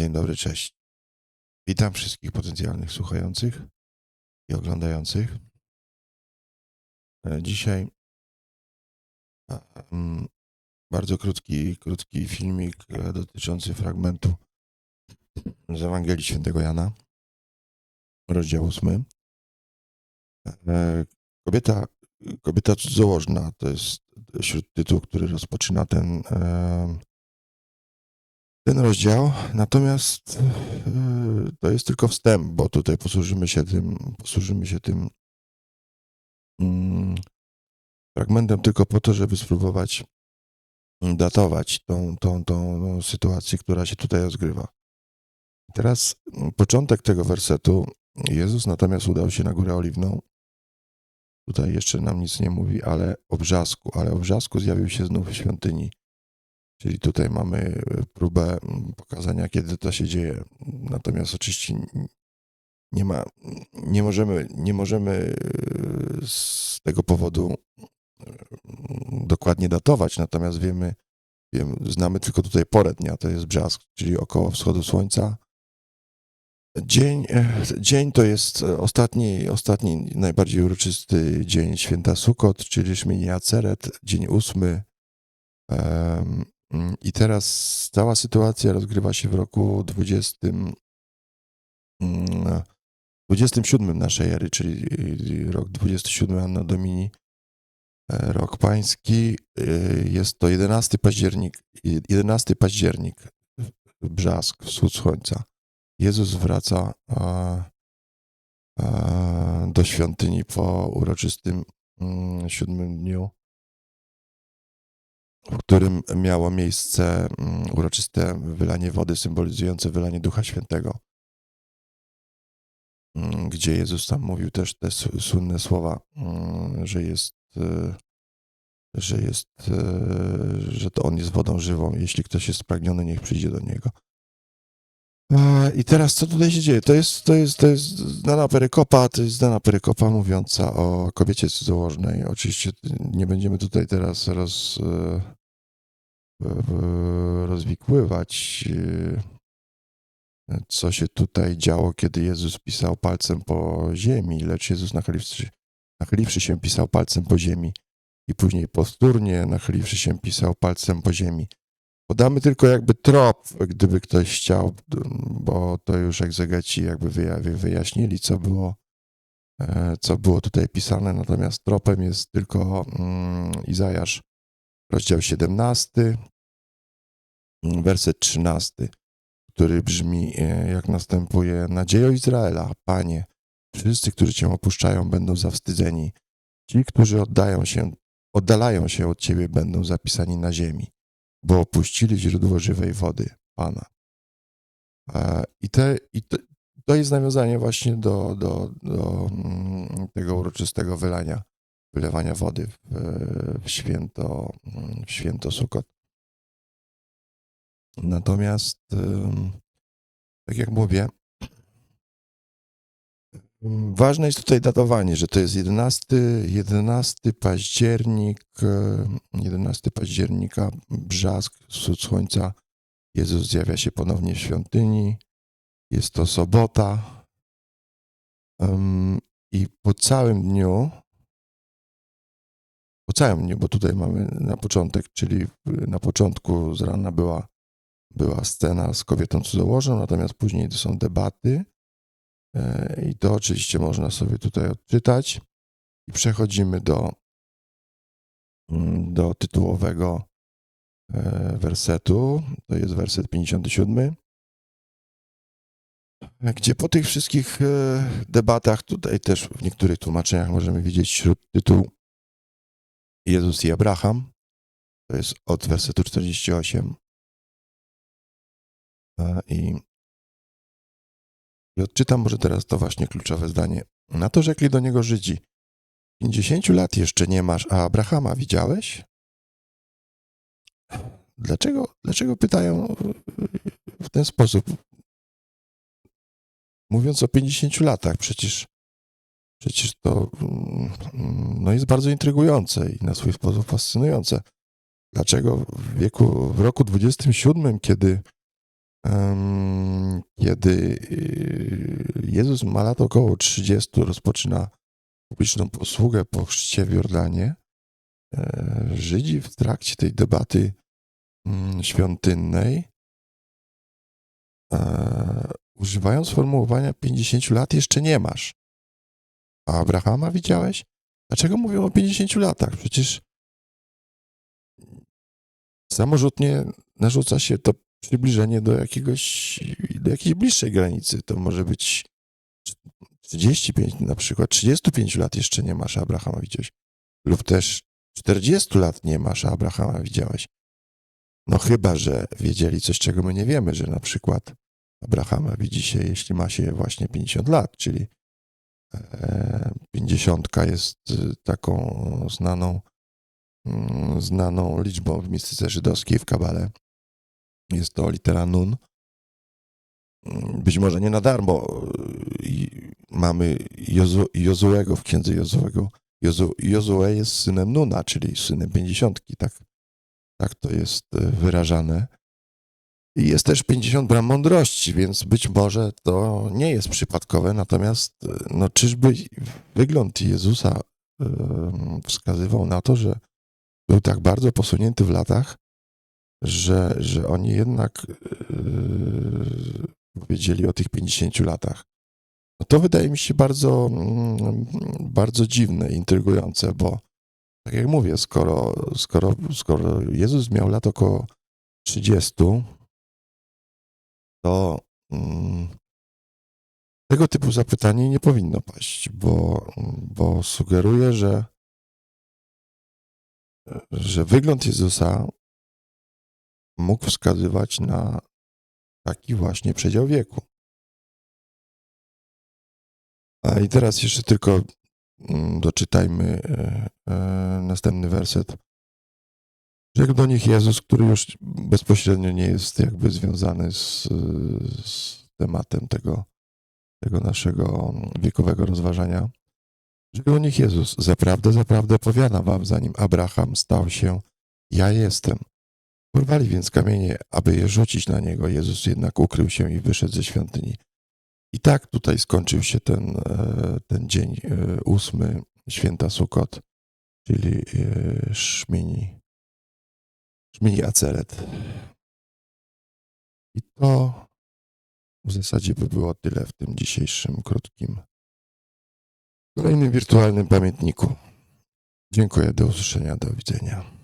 Dzień dobry, cześć. Witam wszystkich potencjalnych słuchających i oglądających. E, Dzisiaj mm, bardzo krótki, krótki filmik e, dotyczący fragmentu z Ewangelii Świętego Jana, rozdział 8. E, Kobieta, kobieta cudzołożna to jest śródtytuł, który rozpoczyna ten, ten rozdział. Natomiast e, to jest tylko wstęp, bo tutaj posłużymy się tym, posłużymy się tym mm, fragmentem tylko po to, żeby spróbować datować tą, tą, tą sytuację, która się tutaj rozgrywa. Teraz początek tego wersetu. Jezus natomiast udał się na Górę Oliwną. Tutaj jeszcze nam nic nie mówi, ale o brzasku, ale o brzasku zjawił się znów w świątyni. Czyli tutaj mamy e, próbę mm, pokazania, kiedy to się dzieje. Natomiast oczywiście nie ma, nie możemy, nie możemy e, z tego powodu mm, dokładnie datować, natomiast wiemy, wiemy, znamy tylko tutaj porę dnia, to jest brzask, czyli około wschodu słońca. Dzień, e, dzień to jest ostatni, ostatni, najbardziej uroczysty dzień święta Sukot, czyli Szmieni Aceret, dzień ósmy. I teraz cała sytuacja rozgrywa się w roku 20, mm, 27 naszej ery, czyli rok 27 Anno Domini, e, rok pański. E, Jest to 11 październik, 11 październik, brzask, wschód słońca. Jezus wraca do świątyni po uroczystym mm, siódmym dniu, w którym miało miejsce mm, uroczyste wylanie wody symbolizujące wylanie Ducha Świętego, Mm, gdzie Jezus tam mówił też te słynne słowa, mm, że jest, e, że jest, e, że to On jest wodą żywą. Jeśli ktoś jest spragniony, niech przyjdzie do Niego. E, I teraz co tutaj się dzieje? To jest, to jest, to jest znana perykopa, to jest znana perykopa mówiąca o kobiecie cudzołożnej. Oczywiście nie będziemy tutaj teraz roz, e, e, rozwikływać, co się tutaj działo, kiedy Jezus pisał palcem po ziemi, lecz Jezus nachyliwszy, nachyliwszy się pisał palcem po ziemi i później powtórnie nachyliwszy się pisał palcem po ziemi. Podamy tylko jakby trop, gdyby ktoś chciał, bo to już egzegeci jakby wyja- wy- wyjaśnili, co było, e, co było tutaj pisane. Natomiast tropem jest tylko mm, Izajasz, rozdział 17, mm, werset 13, który brzmi e, jak następuje: Nadziejo Izraela, Panie, wszyscy, którzy Cię opuszczają, będą zawstydzeni. Ci, którzy oddają się, oddalają się od Ciebie, będą zapisani na ziemi bo opuścili źródło żywej wody Pana. E, I, te, i to, to jest nawiązanie właśnie do, do, do mm, tego uroczystego wylania, wylewania wody w, w święto, mm, w święto Sukot. Natomiast, tak jak mówię, ważne jest tutaj datowanie, że to jest 11, 11 październik, e, 11 października, brzask, wschód słońca. Jezus zjawia się ponownie w świątyni. Jest to sobota. I po całym dniu, po całym dniu, bo tutaj mamy na początek, czyli na początku z rana była, była scena z kobietą cudzołożną, natomiast później to są debaty. E, I to oczywiście można sobie tutaj odczytać. I przechodzimy do, mm, do tytułowego e, wersetu. To jest werset 57. Gdzie po tych wszystkich e, debatach, tutaj też w niektórych tłumaczeniach możemy widzieć śród tytuł Jezus i Abraham. To jest od wersetu 48. E, I i odczytam może teraz to właśnie kluczowe zdanie. Na to rzekli do niego Żydzi. Pięćdziesięciu lat jeszcze nie masz, a Abrahama widziałeś? Dlaczego, dlaczego pytają w ten sposób? Mówiąc o 50 latach, przecież, przecież to mm, no jest bardzo intrygujące i na swój sposób fascynujące. Dlaczego w wieku, w roku 27, kiedy kiedy y, Jezus ma lat około 30, rozpoczyna publiczną posługę po chrzcie w Jordanie, e, Żydzi w trakcie tej debaty mm, świątynnej e, używają sformułowania 50 lat jeszcze nie masz. A Abrahama widziałeś? Dlaczego mówią o 50 latach? Przecież samorzutnie narzuca się to przybliżenie do jakiegoś, do jakiejś bliższej granicy. To może być 35 na przykład, 35 lat jeszcze nie masz, Abrahama widziałeś. Lub też 40 lat nie masz, Abrahama widziałeś. No chyba, że wiedzieli coś, czego my nie wiemy, że na przykład Abrahama widzi się, jeśli ma się właśnie 50 lat, czyli e, 50 jest y, taką znaną, mm, znaną liczbą w mistyce żydowskiej, w Kabale. Jest to litera Nun. Być może nie na darmo mamy Jozu, Jozuego w księdze Jozuego. Jozu, Jozue jest synem Nuna, czyli synem pięćdziesiątki, tak, tak to jest y, wyrażane. I jest też 50 bram mądrości, więc być może to nie jest przypadkowe, natomiast y, no, czyżby wygląd Jezusa y, wskazywał na to, że był tak bardzo posunięty w latach, że, że oni jednak yy, powiedzieli o tych 50 latach. No to wydaje mi się bardzo, mm, bardzo dziwne, intrygujące, bo tak jak mówię, skoro, skoro, skoro Jezus miał lat około 30, to mm, tego typu zapytanie nie powinno paść, bo, bo sugeruje, że, że wygląd Jezusa mógł wskazywać na taki właśnie przedział wieku. A i teraz jeszcze tylko mm, doczytajmy e, e, następny werset. Rzekł do nich Jezus, który już bezpośrednio nie jest jakby związany z, z tematem tego, tego naszego wiekowego rozważania. Rzekł do nich Jezus, zaprawdę, zaprawdę powiadam wam, zanim Abraham stał się, ja jestem. Porwali więc kamienie, aby je rzucić na niego. Jezus jednak ukrył się i wyszedł ze świątyni. I tak tutaj skończył się ten, e, ten dzień e, ósmy święta Sukot, czyli e, Szmini, Szmini Aceret. I to w zasadzie by było tyle w tym dzisiejszym krótkim, kolejnym wirtualnym pamiętniku. Dziękuję, do usłyszenia, do widzenia.